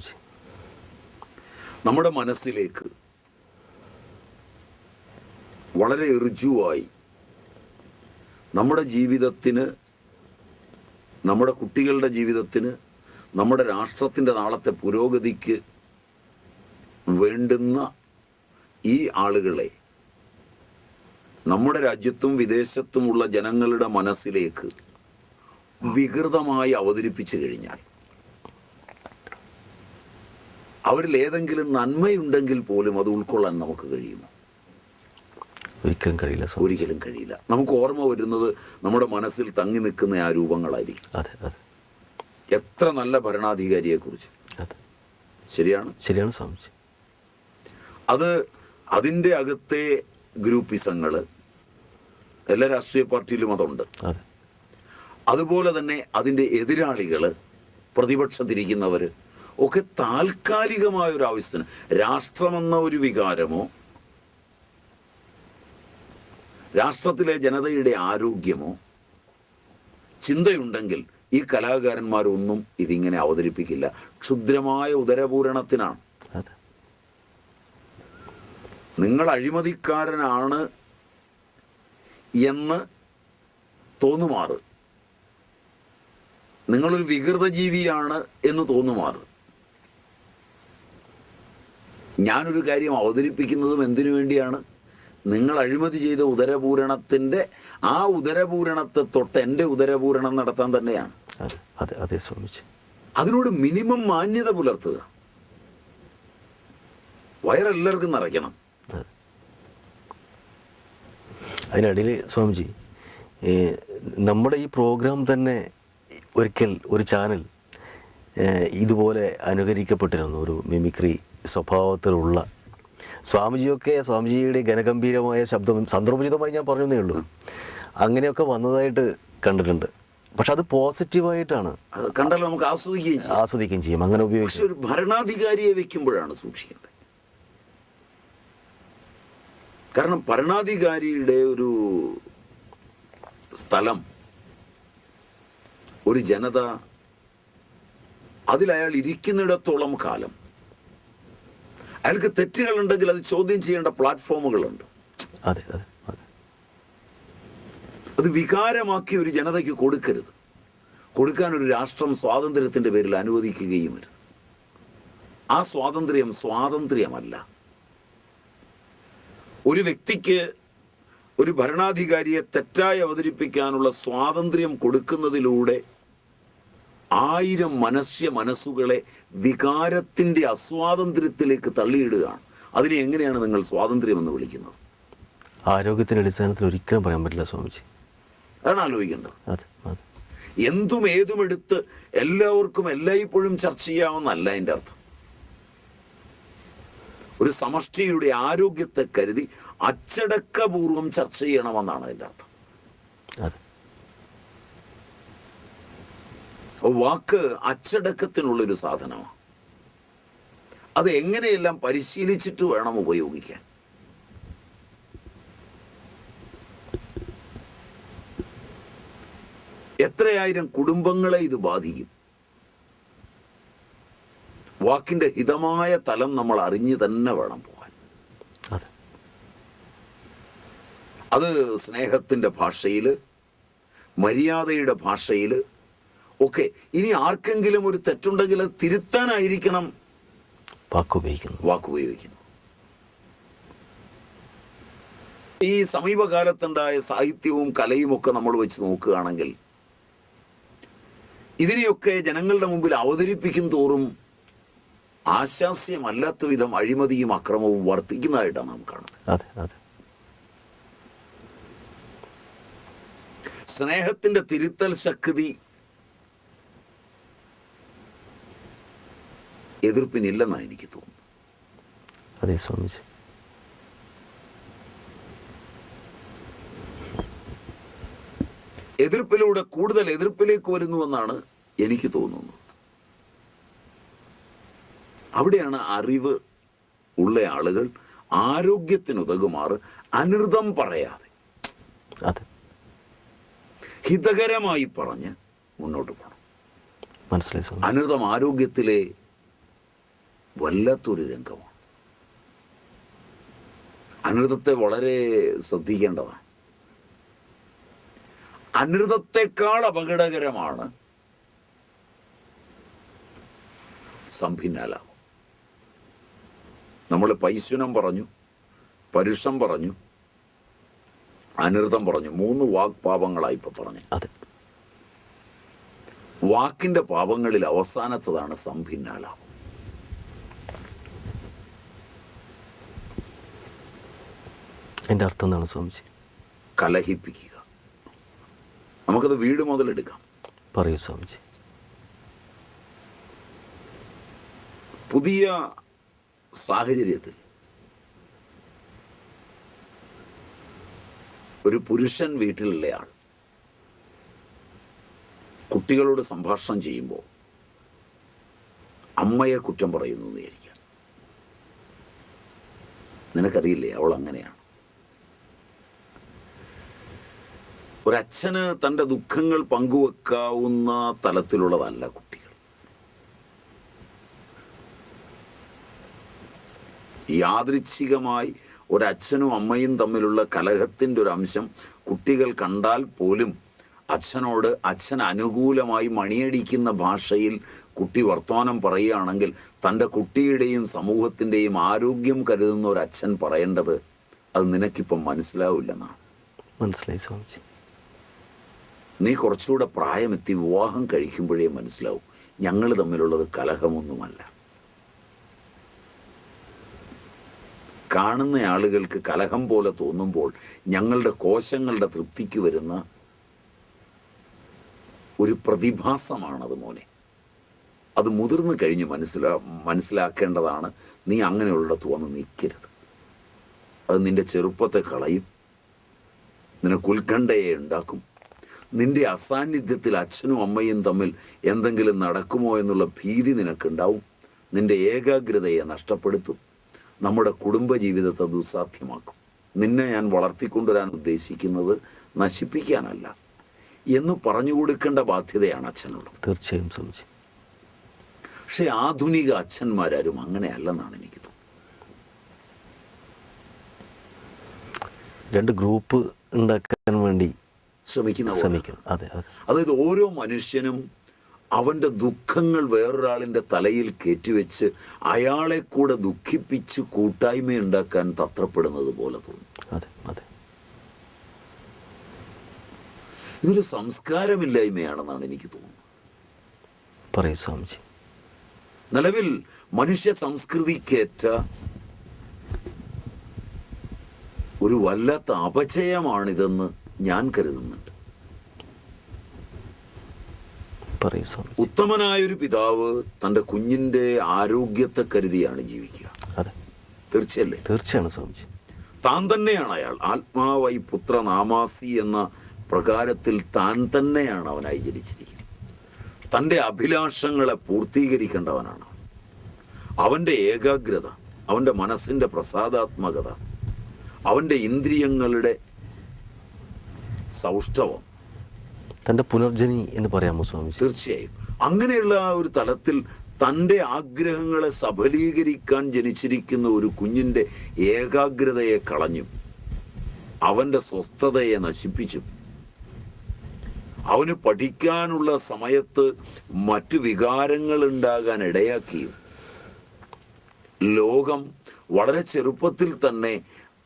സ്വാമിജി നമ്മുടെ മനസ്സിലേക്ക് വളരെ ഋജുവായി നമ്മുടെ ജീവിതത്തിന് നമ്മുടെ കുട്ടികളുടെ ജീവിതത്തിന് നമ്മുടെ രാഷ്ട്രത്തിന്റെ നാളത്തെ പുരോഗതിക്ക് വേണ്ടുന്ന ഈ ആളുകളെ നമ്മുടെ രാജ്യത്തും വിദേശത്തുമുള്ള ജനങ്ങളുടെ മനസ്സിലേക്ക് വികൃതമായി അവതരിപ്പിച്ചു കഴിഞ്ഞാൽ അവരിൽ ഏതെങ്കിലും നന്മയുണ്ടെങ്കിൽ പോലും അത് ഉൾക്കൊള്ളാൻ നമുക്ക് കഴിയുമോ? ഒരിക്കലും കഴിയില്ല ഒരിക്കലും കഴിയില്ല. നമുക്ക് ഓർമ്മ വരുന്നത് നമ്മുടെ മനസ്സിൽ തങ്ങി നിൽക്കുന്ന ആ രൂപങ്ങളായിരിക്കും. അതെ അതെ. എത്ര നല്ല ഭരണാധികാരിയെക്കുറിച്ച്. ശരിയാണ്? ശരിയാണ് സ്വാമിജി. അത് അതിന്റെ അകത്തെ ഗ്രൂപ്പിസങ്ങൾ എല്ലാ രാഷ്ട്രീയ പാർട്ടിയിലും അതുണ്ട്. അതെ. അതുപോലെ തന്നെ അതിന്റെ എതിരാളികൾ പ്രതിപക്ഷത്തിരിക്കുന്നവർ ഒക്കെ താൽക്കാലികമായ ഒരു ആവശ്യത്തിന്. രാഷ്ട്രമെന്ന ഒരു വികാരമോ? രാഷ്ട്രത്തിലെ ജനതയുടെ ആരോഗ്യമോ? ചിന്തയുണ്ടെങ്കിൽ ഈ കലാകാരന്മാരൊന്നും ഇതിങ്ങനെ അവതരിപ്പിക്കില്ല. ക്ഷുദ്രമായ ഉദരപൂരണത്തിനാണ്. നിങ്ങൾ അഴിമതിക്കാരനാണ് എന്ന് തോന്നുമാറ്. നിങ്ങളൊരു വികൃത ജീവിയാണ് എന്ന് തോന്നുമാറ്. ഞാനൊരു കാര്യം അവതരിപ്പിക്കുന്നതും എന്തിനു വേണ്ടിയാണ്? നിങ്ങൾ അഴിമതി ചെയ്ത ഉദരപൂരണത്തിന്റെ ആ ഉദരപൂരണത്തെ തൊട്ട് എന്റെ ഉദരപൂരണം നടത്താൻ തന്നെയാണ്. അതെ അതെ സ്വാമിജി. അതിനോട് മിനിമം മാന്യത പുലർത്തുക. വയറെല്ലാവർക്കും നിറയ്ക്കണം. അതിനിടയിൽ സ്വാമിജി നമ്മുടെ ഈ പ്രോഗ്രാം തന്നെ ഒരിക്കൽ ഒരു ചാനൽ ഇതുപോലെ അനുകരിക്കപ്പെട്ടിരുന്നു. ഒരു മിമിക്രി സ്വഭാവത്തിലുള്ള സ്വാമിജിയൊക്കെ സ്വാമിജിയുടെ ഘനഗംഭീരമായ ശബ്ദം സന്ദർഭോചിതമായി ഞാൻ പറഞ്ഞതേ ഉള്ളൂ. അങ്ങനെയൊക്കെ വന്നതായിട്ട് കണ്ടിട്ടുണ്ട്. പക്ഷെ അത് പോസിറ്റീവായിട്ടാണ്. കണ്ടാൽ നമുക്ക് ആസ്വദിക്കുകയും ചെയ്യാം. ആസ്വദിക്കുകയും ചെയ്യും. അങ്ങനെ ഉപയോഗിച്ച് ഒരു ഭരണാധികാരിയെ വെക്കുമ്പോഴാണ് സൂക്ഷിക്കേണ്ടത്. കാരണം ഭരണാധികാരിയുടെ ഒരു സ്ഥലം ഒരു ജനത അതിലയാൾ ഇരിക്കുന്നിടത്തോളം കാലം അയാൾക്ക് തെറ്റുകളുണ്ടെങ്കിൽ അത് ചോദ്യം ചെയ്യേണ്ട പ്ലാറ്റ്ഫോമുകളുണ്ട്. അതെ അതെ അതെ. അത് വികാരമാക്കി ഒരു ജനതയ്ക്ക് കൊടുക്കരുത്. കൊടുക്കാൻ ഒരു രാഷ്ട്രം സ്വാതന്ത്ര്യത്തിന്റെ പേരിൽ അനുവദിക്കുകയും വരുത് ആ സ്വാതന്ത്ര്യം സ്വാതന്ത്ര്യമല്ല. ഒരു വ്യക്തിക്ക് ഒരു ഭരണാധികാരിയെ തെറ്റായി അവതരിപ്പിക്കാനുള്ള സ്വാതന്ത്ര്യം കൊടുക്കുന്നതിലൂടെ ആയിരം മനസ്യ മനസ്സുകളെ വികാരത്തിന്റെ അസ്വാതന്ത്ര്യത്തിലേക്ക് തള്ളിയിടുകയാണ് അതിനെ എങ്ങനെയാണ് നിങ്ങൾ സ്വാതന്ത്ര്യമെന്ന് വിളിക്കുന്നത്? ആരോഗ്യത്തിന്റെ അടിസ്ഥാനത്തിൽ ഒരിക്കലും പറയാൻ പറ്റില്ല സ്വാമിജി. അതാണ് ആലോചിക്കേണ്ടത്. അതെ അതെ. എന്തും ഏതും എടുത്ത് എല്ലാവർക്കും എല്ലായ്പ്പോഴും ചർച്ച ചെയ്യാമെന്നല്ല എന്റെ അർത്ഥം. ഒരു സമഷ്ടിയുടെ ആരോഗ്യത്തെ കരുതി അച്ചടക്കപൂർവം ചർച്ച ചെയ്യണമെന്നാണ് അതിന്റെ അർത്ഥം. അതെ അപ്പോൾ വാക്ക് അച്ചടക്കത്തിനുള്ളൊരു സാധനമാണ് അത് എങ്ങനെയെല്ലാം പരിശീലിച്ചിട്ട് വേണം ഉപയോഗിക്കാൻ? എത്രയായിരം കുടുംബങ്ങളെ ഇത് ബാധിക്കും? വാക്കിന്റെ ഹിതമായ തലം നമ്മൾ അറിഞ്ഞു തന്നെ വേണം പോകാൻ. അതെ. അത് സ്നേഹത്തിന്റെ ഭാഷയിൽ മര്യാദയുടെ ഭാഷയിൽ ഒക്കെ ഇനി ആർക്കെങ്കിലും ഒരു തെറ്റുണ്ടെങ്കിൽ അത് തിരുത്താനായിരിക്കണം. വാക്കുപയോഗിക്കുന്നു വാക്കുപയോഗിക്കുന്നു ഈ സമീപകാലത്തുണ്ടായ സാഹിത്യവും കലയും ഒക്കെ നമ്മൾ വെച്ച് നോക്കുകയാണെങ്കിൽ ഇതിനെയൊക്കെ ജനങ്ങളുടെ മുമ്പിൽ അവതരിപ്പിക്കും തോറും ആശാസ്യമല്ലാത്ത വിധം അഴിമതിയും അക്രമവും വർദ്ധിക്കുന്നതായിട്ടാണ് നാം കാണുന്നത്. സ്നേഹത്തിന്റെ തിരുത്തൽ ശക്തി എതിർപ്പിനില്ലെന്നാണ് എനിക്ക് തോന്നുന്നത്. അതെ സ്വാമിജി. എതിർപ്പിലൂടെ കൂടുതൽ എതിർപ്പിലേക്ക് വരുന്നുവെന്നാണ് എനിക്ക് തോന്നുന്നത്. അവിടെയാണ് അറിവ് ഉള്ള ആളുകൾ ആരോഗ്യത്തിനുതകുമാറ് അനിർദം പറയാതെ ഹിതകരമായി പറഞ്ഞ് മുന്നോട്ട് പോകണം. മനസ്സിലായി അനിർദം അനൃതം ആരോഗ്യത്തിലെ വല്ലാത്തൊരു രംഗമാണ്. അനൃതത്തെ വളരെ ശ്രദ്ധിക്കേണ്ടതാണ്. അനൃതത്തെക്കാൾ അപകടകരമാണ് സംഭിന്നാലാപം നമ്മൾ പൈശുനം പറഞ്ഞു പരുഷം പറഞ്ഞു അനൃതം പറഞ്ഞു. മൂന്ന് വാക്പാപങ്ങളായി ഇപ്പൊ പറഞ്ഞു. അതെ. വാക്കിന്റെ പാപങ്ങളിൽ അവസാനത്തതാണ് സംഭിന്നാലാപം എന്റെ അർത്ഥം എന്താണ് സ്വാമിജി? കലഹിപ്പിക്കുക. നമുക്കത് വീട് മുതലെടുക്കാം. പറയൂ സ്വാമിജി. പുതിയ സാഹചര്യത്തിൽ ഒരു പുരുഷൻ വീട്ടിലുള്ളയാൾ കുട്ടികളോട് സംഭാഷണം ചെയ്യുമ്പോൾ അമ്മയെ കുറ്റം പറയുന്നു എന്ന് വിചാരിക്കാം നിനക്കറിയില്ലേ അവൾ അങ്ങനെയാണ്? ഒരച്ഛന് തന്റെ ദുഃഖങ്ങൾ പങ്കുവെക്കാവുന്ന തലത്തിലുള്ളതല്ല കുട്ടികൾ. യാദൃച്ഛികമായി ഒരച്ഛനും അമ്മയും തമ്മിലുള്ള കലഹത്തിന്റെ ഒരു അംശം കുട്ടികൾ കണ്ടാൽ പോലും അച്ഛനോട് അച്ഛൻ അനുകൂലമായി മണിയടിക്കുന്ന ഭാഷയിൽ കുട്ടി വർത്തമാനം പറയുകയാണെങ്കിൽ തന്റെ കുട്ടിയുടെയും സമൂഹത്തിന്റെയും ആരോഗ്യം കരുതുന്ന ഒരു അച്ഛൻ പറയേണ്ടത് അത് നിനക്കിപ്പം മനസ്സിലാവില്ലെന്നാണ്. മനസ്സിലായി സ്വാമിജി. നീ കുറച്ചുകൂടെ പ്രായമെത്തി വിവാഹം കഴിക്കുമ്പോഴേ മനസ്സിലാവും. ഞങ്ങൾ തമ്മിലുള്ളത് കലഹമൊന്നുമല്ല. കാണുന്ന ആളുകൾക്ക് കലഹം പോലെ തോന്നുമ്പോൾ ഞങ്ങളുടെ കോശങ്ങളുടെ തൃപ്തിക്ക് വരുന്ന ഒരു പ്രതിഭാസമാണത് മോനെ. അത് മുതിർന്നു കഴിഞ്ഞ് മനസ്സിലാ മനസ്സിലാക്കേണ്ടതാണ് നീ അങ്ങനെയുള്ളിടത്ത് വന്ന് നിൽക്കരുത്. അത് നിന്റെ ചെറുപ്പത്തെ കളയും. നിനക്ക് ഉത്കണ്ഠയെ ഉണ്ടാക്കും. നിന്റെ അസാന്നിധ്യത്തിൽ അച്ഛനും അമ്മയും തമ്മിൽ എന്തെങ്കിലും നടക്കുമോ എന്നുള്ള ഭീതി നിനക്കുണ്ടാവും. നിന്റെ ഏകാഗ്രതയെ നഷ്ടപ്പെടുത്തും. നമ്മുടെ കുടുംബജീവിതത്തെ ദുസ്സാധ്യമാക്കും നിന്നെ ഞാൻ വളർത്തിക്കൊണ്ടുവരാൻ ഉദ്ദേശിക്കുന്നത് നശിപ്പിക്കാനല്ല. എന്ന് പറഞ്ഞു കൊടുക്കേണ്ട ബാധ്യതയാണ് അച്ഛനുള്ളത്. തീർച്ചയായും സ്വാമിജി. പക്ഷെ ആധുനിക അച്ഛന്മാരാരും അങ്ങനെയല്ലെന്നാണ് എനിക്ക് തോന്നുന്നത്. രണ്ട് ഗ്രൂപ്പ് ഉണ്ടാക്കാൻ വേണ്ടി ശ്രമിക്കുന്ന ശ്രമിക്കുന്നു അതെ അതെ. അതായത് ഓരോ മനുഷ്യനും അവന്റെ ദുഃഖങ്ങൾ വേറൊരാളിന്റെ തലയിൽ കയറ്റിവെച്ച് അയാളെ കൂടെ ദുഃഖിപ്പിച്ച് കൂട്ടായ്മ ഉണ്ടാക്കാൻ തത്രപ്പെടുന്നത് പോലെ തോന്നും. അതെ അതെ. ഇതൊരു സംസ്കാരമില്ലായ്മയാണെന്നാണ് എനിക്ക് തോന്നുന്നത്. പറയൂ സ്വാമിജി. നിലവിൽ മനുഷ്യ സംസ്കൃതിക്കേറ്റ ഒരു വല്ലാത്ത അപചയമാണിതെന്ന് ഞാൻ കരുതുന്നുണ്ട്. ഉത്തമനായൊരു പിതാവ് തന്റെ കുഞ്ഞിന്റെ ആരോഗ്യത്തെ കരുതിയാണ് ജീവിക്കുക. അതെ. തീർച്ചയല്ലേ? തീർച്ചയാണ് സ്വാമിജി. താൻ തന്നെയാണ് അയാൾ. ആത്മാവായി പുത്ര നാമാസി എന്ന പ്രകാരത്തിൽ താൻ തന്നെയാണ് അവനായി ജനിച്ചിരിക്കുന്നത്. തന്റെ അഭിലാഷങ്ങളെ പൂർത്തീകരിക്കേണ്ടവനാണ് അവൻ. അവന്റെ ഏകാഗ്രത അവന്റെ മനസ്സിന്റെ പ്രസാദാത്മകത അവന്റെ ഇന്ദ്രിയങ്ങളുടെ സൗഷ്ഠവം. തന്റെ പുനർജനി എന്ന് പറയാമോ സ്വാമി തീർച്ചയായും. അങ്ങനെയുള്ള ഒരു തലത്തിൽ തന്റെ ആഗ്രഹങ്ങളെ സഫലീകരിക്കാൻ ജനിച്ചിരിക്കുന്ന ഒരു കുഞ്ഞിന്റെ ഏകാഗ്രതയെ കളഞ്ഞും അവന്റെ സ്വസ്ഥതയെ നശിപ്പിച്ചും അവന് പഠിക്കാനുള്ള സമയത്ത് മറ്റു വികാരങ്ങൾ ഉണ്ടാകാൻ ഇടയാക്കിയും ലോകം വളരെ ചെറുപ്പത്തിൽ തന്നെ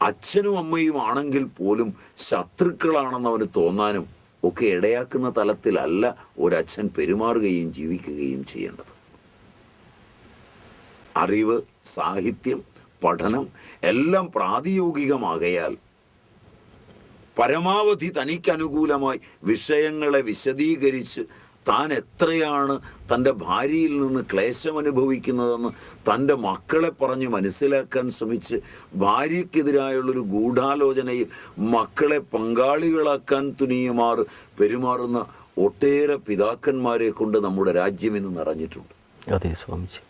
അച്ഛനും അമ്മയും ആണെങ്കിൽ പോലും ശത്രുക്കളാണെന്ന് അവന് തോന്നാനും ഒക്കെ ഇടയാക്കുന്ന തലത്തിലല്ല ഒരച്ഛൻ പെരുമാറുകയും ജീവിക്കുകയും ചെയ്യേണ്ടത്. അറിവ് സാഹിത്യം പഠനം എല്ലാം പ്രാതിയോഗികമാകയാൽ പരമാവധി തനിക്കനുകൂലമായി വിഷയങ്ങളെ വിശദീകരിച്ച് താൻ എത്രയാണ് തന്റെ ഭാര്യയിൽ നിന്ന് ക്ലേശം അനുഭവിക്കുന്നതെന്ന് തന്റെ മക്കളെ പറഞ്ഞ് മനസ്സിലാക്കാൻ ശ്രമിച്ച് ഭാര്യയ്ക്കെതിരായുള്ളൊരു ഗൂഢാലോചനയിൽ മക്കളെ പങ്കാളികളാക്കാൻ തുനിയുമാർ പെരുമാറുന്ന ഒട്ടേറെ പിതാക്കന്മാരെ കൊണ്ട് നമ്മുടെ രാജ്യം ഇന്ന് നിറഞ്ഞിട്ടുണ്ട്. അതെ സ്വാമിജി.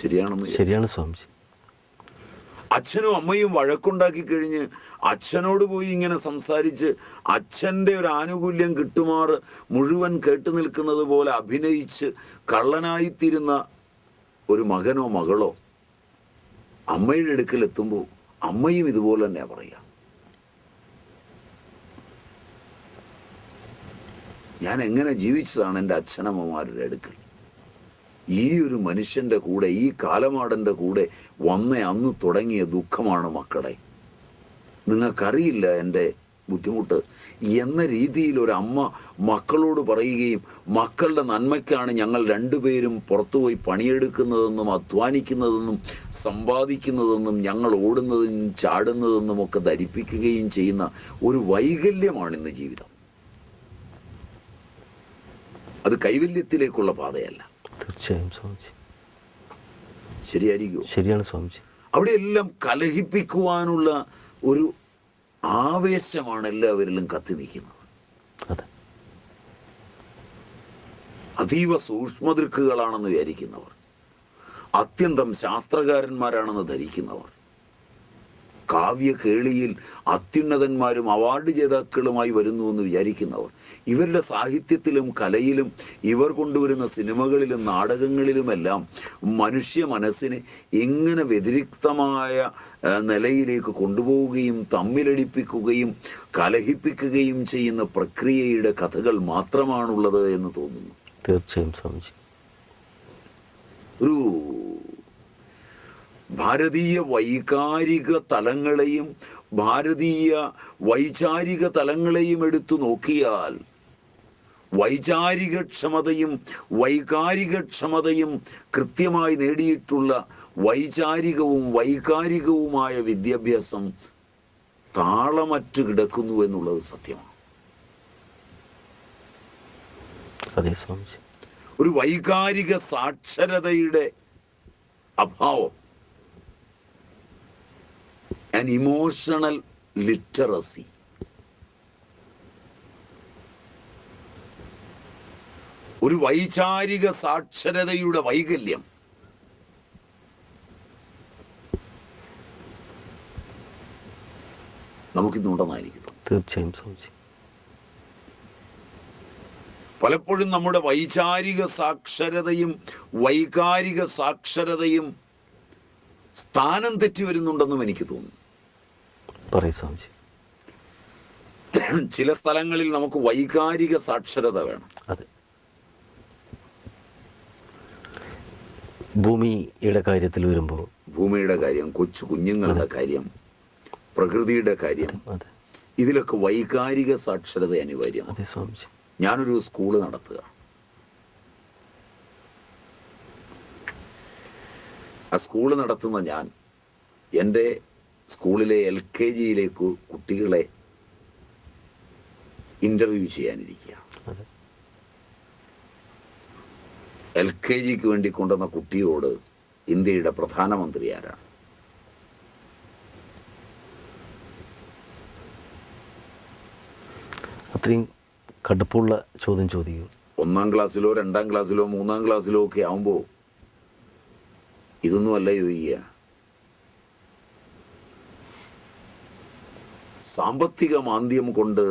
ശരിയാണെന്ന് ശരിയാണ് സ്വാമിജി. അച്ഛനും അമ്മയും വഴക്കുണ്ടാക്കി കഴിഞ്ഞ് അച്ഛനോട് പോയി ഇങ്ങനെ സംസാരിച്ച് അച്ഛന്റെ ഒരു ആനുകൂല്യം കിട്ടുമാർ മുഴുവൻ കേട്ടു നിൽക്കുന്നത് പോലെ അഭിനയിച്ച് കള്ളനായിത്തീരുന്ന ഒരു മകനോ മകളോ അമ്മയുടെ അടുക്കൽ എത്തുമ്പോൾ അമ്മയും ഇതുപോലെ തന്നെ പറയുക. ഞാൻ എങ്ങനെ ജീവിച്ചതാണ് എന്റെ അച്ഛനമ്മമാരുടെ അടുക്കൽ? ഈ ഒരു മനുഷ്യന്റെ കൂടെ ഈ കാലമാടന്റെ കൂടെ വന്ന അന്ന് തുടങ്ങിയ ദുഃഖമാണ് മക്കളെ. നിങ്ങൾക്കറിയില്ല എന്റെ ബുദ്ധിമുട്ട്. എന്ന രീതിയിൽ ഒരു അമ്മ മക്കളോട് പറയുകയും മക്കളുടെ നന്മയ്ക്കാണ് ഞങ്ങൾ രണ്ടുപേരും പുറത്തുപോയി പണിയെടുക്കുന്നതെന്നും അധ്വാനിക്കുന്നതെന്നും സമ്പാദിക്കുന്നതെന്നും ഞങ്ങൾ ഓടുന്നതും ചാടുന്നതെന്നും ഒക്കെ ധരിപ്പിക്കുകയും ചെയ്യുന്ന ഒരു വൈകല്യമാണ് ഇന്ന് ജീവിതം. അത് കൈവല്യത്തിലേക്കുള്ള പാതയല്ല. തീർച്ചയായും സ്വാമിജി. ശരിയായിരിക്കുമോ? ശരിയാണ് സ്വാമിജി. അവിടെയെല്ലാം കലഹിപ്പിക്കുവാനുള്ള ഒരു ആവേശമാണ് എല്ലാവരിലും കത്തി നിൽക്കുന്നത്. അതെ. അതീവ സൂക്ഷ്മദൃക്കുകളാണെന്ന് വിചാരിക്കുന്നവർ. അത്യന്തം ശാസ്ത്രകാരന്മാരാണെന്ന് ധരിക്കുന്നവർ. കാവ്യ കേളിയിൽ അത്യുന്നതന്മാരും അവാർഡ് ജേതാക്കളുമായി വരുന്നു എന്ന് വിചാരിക്കുന്നവർ. ഇവരുടെ സാഹിത്യത്തിലും കലയിലും ഇവർ കൊണ്ടുവരുന്ന സിനിമകളിലും നാടകങ്ങളിലുമെല്ലാം മനുഷ്യ മനസ്സിനെ എങ്ങനെ വ്യതിരിക്തമായ നിലയിലേക്ക് കൊണ്ടുപോവുകയും തമ്മിലടിപ്പിക്കുകയും കലഹിപ്പിക്കുകയും ചെയ്യുന്ന പ്രക്രിയയുടെ കഥകൾ മാത്രമാണുള്ളത് എന്ന് തോന്നുന്നു. തീർച്ചയായും സ്വാമിജി. ഒരു ഭാരതീയ വൈകാരിക തലങ്ങളെയും ഭാരതീയ വൈചാരിക തലങ്ങളെയും എടുത്തു നോക്കിയാൽ വൈചാരികക്ഷമതയും വൈകാരികക്ഷമതയും വൈകാരിക ക്ഷമതയും കൃത്യമായി നേടിയിട്ടുള്ള വൈചാരികവും വൈകാരികവുമായ വിദ്യാഭ്യാസം താളമറ്റ് കിടക്കുന്നു എന്നുള്ളത് സത്യമാണ്. അതെ സ്വാമിജി. ഒരു വൈകാരിക സാക്ഷരതയുടെ അഭാവം ആൻ ഇമോഷണൽ ലിറ്ററസി ഒരു വൈചാരിക സാക്ഷരതയുടെ വൈകല്യം. നമുക്കിന്നുണ്ടെന്നായിരിക്കുന്നു തീർച്ചയായും സ്വാമിജി പലപ്പോഴും നമ്മുടെ വൈചാരിക സാക്ഷരതയും വൈകാരിക സാക്ഷരതയും സ്ഥാനം തെറ്റി വരുന്നുണ്ടെന്നും എനിക്ക് തോന്നുന്നു. പറയൂ സ്വാമിജി. ചില സ്ഥലങ്ങളിൽ നമുക്ക് വൈകാരിക സാക്ഷരത വേണം. അതെ. ഭൂമിയുടെ കാര്യത്തിൽ വരുമ്പോൾ ഭൂമിയുടെ കാര്യം കൊച്ചു കുഞ്ഞുങ്ങളുടെ കാര്യം പ്രകൃതിയുടെ കാര്യം ഇതിലൊക്കെ വൈകാരിക സാക്ഷരത അനിവാര്യം അതെ സ്വാമിജി. ഞാനൊരു സ്കൂൾ നടത്തുക. ആ സ്കൂൾ നടത്തുന്ന ഞാൻ എന്റെ സ്കൂളിലെ എൽ കെ ജിയിലേക്ക് കുട്ടികളെ ഇന്റർവ്യൂ ചെയ്യാനിരിക്കുക. എൽ കെ ജിക്ക് വേണ്ടി കൊണ്ടുവന്ന കുട്ടിയോട് ഇന്ത്യയുടെ പ്രധാനമന്ത്രി ആരാണ്? അത്രയും കടുപ്പുള്ള ചോദ്യം ചോദിക്കും. ഒന്നാം ക്ലാസ്സിലോ രണ്ടാം ക്ലാസ്സിലോ മൂന്നാം ക്ലാസ്സിലോ ഒക്കെ ആവുമ്പോൾ ഇതൊന്നും അല്ല ചോദിക്കുക. സാമ്പത്തിക മാന്ദ്യം കൊണ്ട്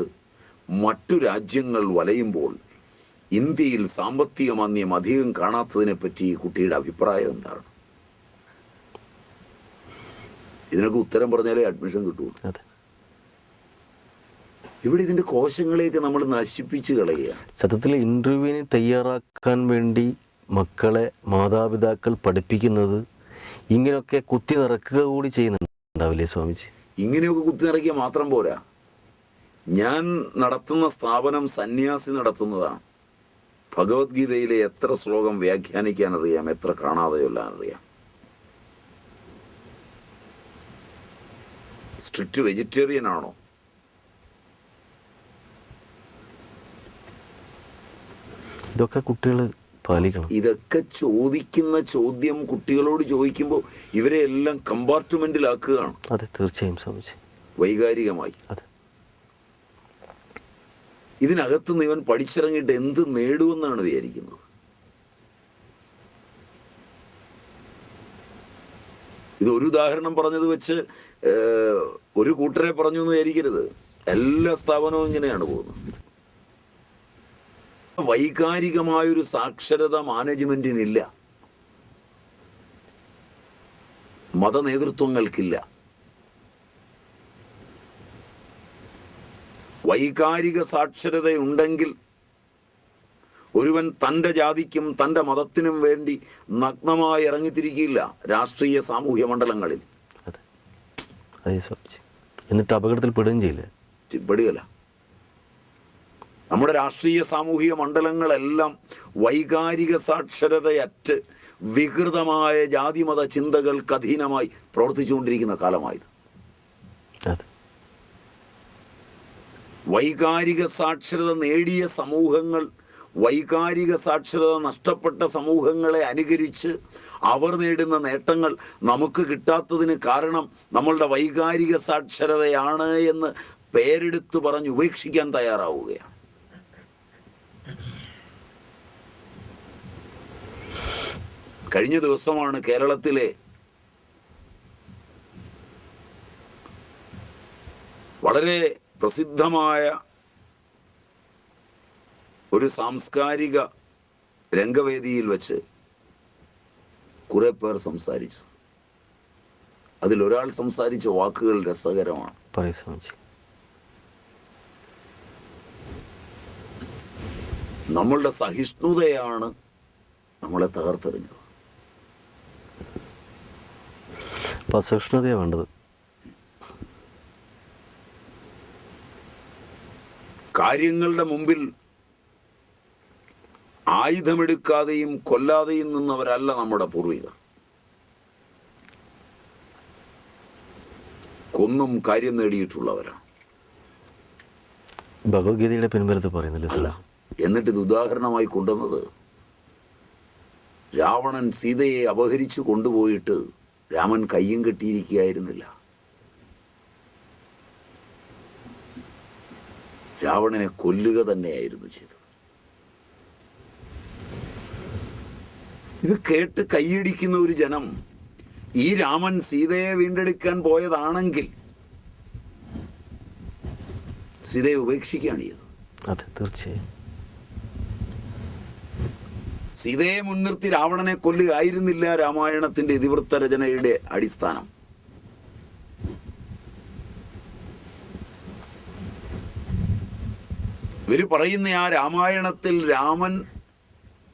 മറ്റു രാജ്യങ്ങൾ വലയുമ്പോൾ ഇന്ത്യയിൽ സാമ്പത്തിക മാന്ദ്യം അധികം കാണാത്തതിനെ പറ്റി ഈ കുട്ടിയുടെ അഭിപ്രായം എന്താണ്? ഇതിനൊക്കെ ഉത്തരം പറഞ്ഞാലേ അഡ്മിഷൻ കിട്ടൂ. അതെ. ഇവിടെ ഇതിന്റെ കോശങ്ങളെയൊക്കെ നമ്മൾ നശിപ്പിച്ച് കളയുക സത്യത്തിൽ ഇന്റർവ്യൂവിന് തയ്യാറാക്കാൻ വേണ്ടി മക്കളെ മാതാപിതാക്കൾ പഠിപ്പിക്കുന്നത് ഇങ്ങനെയൊക്കെ കുത്തി നിറക്കുക കൂടി ചെയ്യുന്നുണ്ടാവില്ലേ സ്വാമിജി? ഇങ്ങനെയൊക്കെ കുത്തിനിറക്കിയ മാത്രം പോരാ. ഞാൻ നടത്തുന്ന സ്ഥാപനം സന്യാസി നടത്തുന്നതാണ്. ഭഗവത്ഗീതയിലെ എത്ര ശ്ലോകം വ്യാഖ്യാനിക്കാൻ അറിയാം എത്ര കാണാതെ അറിയാം സ്ട്രിക്റ്റ് വെജിറ്റേറിയൻ ആണോ? ഇതൊക്കെ കുട്ടികൾ പാലിക്കണം. ഇതൊക്കെ ചോദിക്കുന്ന ചോദ്യം കുട്ടികളോട് ചോദിക്കുമ്പോൾ ഇവരെ എല്ലാം കമ്പാർട്ട്മെന്റിലാക്കുകയാണ്. അതെ തീർച്ചയായും സ്വാമിജി. വൈകാരികമായി. അതെ. ഇതിനകത്ത് നിന്ന് ഇവൻ പഠിച്ചിറങ്ങിയിട്ട് എന്ത് നേടുമെന്നാണ് വിചാരിക്കുന്നത്? ഇത് ഒരു ഉദാഹരണം പറഞ്ഞത് വെച്ച് ഒരു കൂട്ടരെ പറഞ്ഞു എന്ന് വിചാരിക്കരുത്. എല്ലാ സ്ഥാപനവും ഇങ്ങനെയാണ് പോകുന്നത്. വൈകാരികമായൊരു സാക്ഷരത മാനേജ്മെന്റിനില്ല. മതനേതൃത്വങ്ങൾക്കില്ല. വൈകാരിക സാക്ഷരതയുണ്ടെങ്കിൽ ഒരുവൻ തന്റെ ജാതിക്കും തന്റെ മതത്തിനും വേണ്ടി നഗ്നമായി ഇറങ്ങിത്തിരിക്കില്ല രാഷ്ട്രീയ സാമൂഹ്യ മണ്ഡലങ്ങളിൽ. എന്നിട്ട് അപകടത്തിൽ പെടുകയും ചെയ്യില്ല? പെടുകയില്ല. നമ്മുടെ രാഷ്ട്രീയ സാമൂഹിക മണ്ഡലങ്ങളെല്ലാം വൈകാരിക സാക്ഷരതയറ്റ് വികൃതമായ ജാതിമത ചിന്തകൾക്ക് അധീനമായി പ്രവർത്തിച്ചുകൊണ്ടിരിക്കുന്ന കാലമായത്. വൈകാരിക സാക്ഷരത നേടിയ സമൂഹങ്ങൾ വൈകാരിക സാക്ഷരത നഷ്ടപ്പെട്ട സമൂഹങ്ങളെ അനുകരിച്ച് അവർ നേടുന്ന നേട്ടങ്ങൾ നമുക്ക് കിട്ടാത്തതിന് കാരണം നമ്മളുടെ വൈകാരിക സാക്ഷരതയാണ് എന്ന് പേരെടുത്തു പറഞ്ഞ് ഉപേക്ഷിക്കാൻ തയ്യാറാവുകയാണ്. കഴിഞ്ഞ ദിവസമാണ് കേരളത്തിലെ വളരെ പ്രസിദ്ധമായ ഒരു സാംസ്കാരിക രംഗവേദിയിൽ വച്ച് കുറെ പേർ സംസാരിച്ചു അതിലൊരാൾ സംസാരിച്ച വാക്കുകൾ രസകരമാണ്. നമ്മളുടെ സഹിഷ്ണുതയാണ് നമ്മളെ തകർത്തെറിഞ്ഞത്. അപ്പോൾ അസഹിഷ്ണുതയാണ് വേണ്ടത്. കാര്യങ്ങളുടെ മുമ്പിൽ ആയുധമെടുക്കാതെയും കൊല്ലാതെയും നിന്നവരല്ല നമ്മുടെ പൂർവികർ. കൊന്നും കാര്യം നേടിയിട്ടുള്ളവരാണ്. ഭഗവത്ഗീതയുടെ പിൻബലത്ത് പറയുന്നില്ല എന്നിട്ട് ഇത് ഉദാഹരണമായി കൊണ്ടുവന്നത് രാവണൻ സീതയെ അപഹരിച്ചു കൊണ്ടുപോയിട്ട് രാമൻ കയ്യും കെട്ടിയിരിക്കുകയായിരുന്നില്ല. രാവണനെ കൊല്ലുക തന്നെയായിരുന്നു ചെയ്തത്. ഇത് കേട്ട് കൈയടിക്കുന്ന ഒരു ജനം ഈ രാമൻ സീതയെ വീണ്ടെടുക്കാൻ പോയതാണെങ്കിൽ സീതയെ ഉപേക്ഷിക്കുകയാണ് ചെയ്തത്. അതെ തീർച്ചയായും. സീതയെ മുൻനിർത്തി രാവണനെ കൊല്ലുകയായിരുന്നില്ല രാമായണത്തിന്റെ ഇതിവൃത്ത രചനയുടെ അടിസ്ഥാനം. ഇവർ പറയുന്ന ആ രാമായണത്തിൽ രാമൻ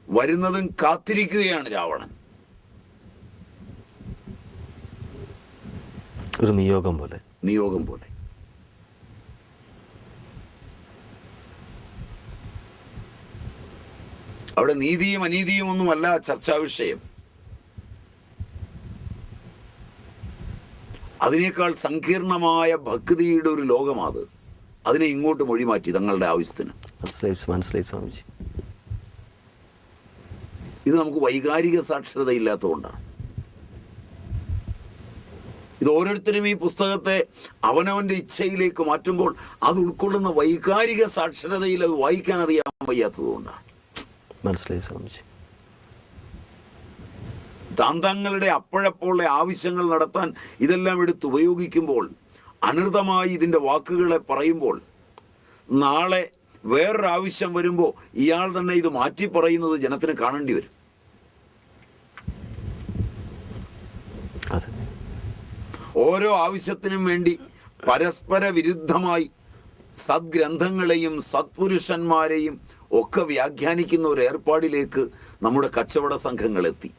വരുന്നതും കാത്തിരിക്കുകയാണ് രാവണൻ. ഒരു നിയോഗം പോലെ. നിയോഗം പോലെ. അവിടെ നീതിയും അനീതിയും ഒന്നുമല്ല ചർച്ചാ വിഷയം. അതിനേക്കാൾ സങ്കീർണമായ ഭക്തിയുടെ ഒരു ലോകമാത്. അതിനെ ഇങ്ങോട്ട് മൊഴിമാറ്റി തങ്ങളുടെ ആവശ്യത്തിന്. മനസ്സിലായി സ്വാമിജി. ഇത് നമുക്ക് വൈകാരിക സാക്ഷരത ഇല്ലാത്തതുകൊണ്ടാണ് ഇത് ഓരോരുത്തരും ഈ പുസ്തകത്തെ അവനവന്റെ ഇച്ഛയിലേക്ക് മാറ്റുമ്പോൾ അത് ഉൾക്കൊള്ളുന്ന വൈകാരിക സാക്ഷരതയിൽ അത് വായിക്കാൻ അറിയാൻ വയ്യാത്തതുകൊണ്ടാണ്. മനസ്സിലായി സ്വാമിജി. താന്തങ്ങളുടെ അപ്പോഴപ്പോഴുള്ള ആവശ്യങ്ങൾ നടത്താൻ ഇതെല്ലാം എടുത്ത് ഉപയോഗിക്കുമ്പോൾ അനൃതമായി ഇതിന്റെ വാക്കുകളെ പറയുമ്പോൾ നാളെ വേറൊരാവശ്യം വരുമ്പോൾ ഇയാൾ തന്നെ ഇത് മാറ്റി പറയുന്നത് ജനത്തിന് കാണേണ്ടി വരും. ഓരോ ആവശ്യത്തിനും വേണ്ടി പരസ്പര വിരുദ്ധമായി സദ്ഗ്രന്ഥങ്ങളെയും സത്പുരുഷന്മാരെയും ഒക്കെ വ്യാഖ്യാനിക്കുന്ന ഒരു ഏർപ്പാടിലേക്ക് നമ്മുടെ കച്ചവട സംഘങ്ങൾ എത്തി.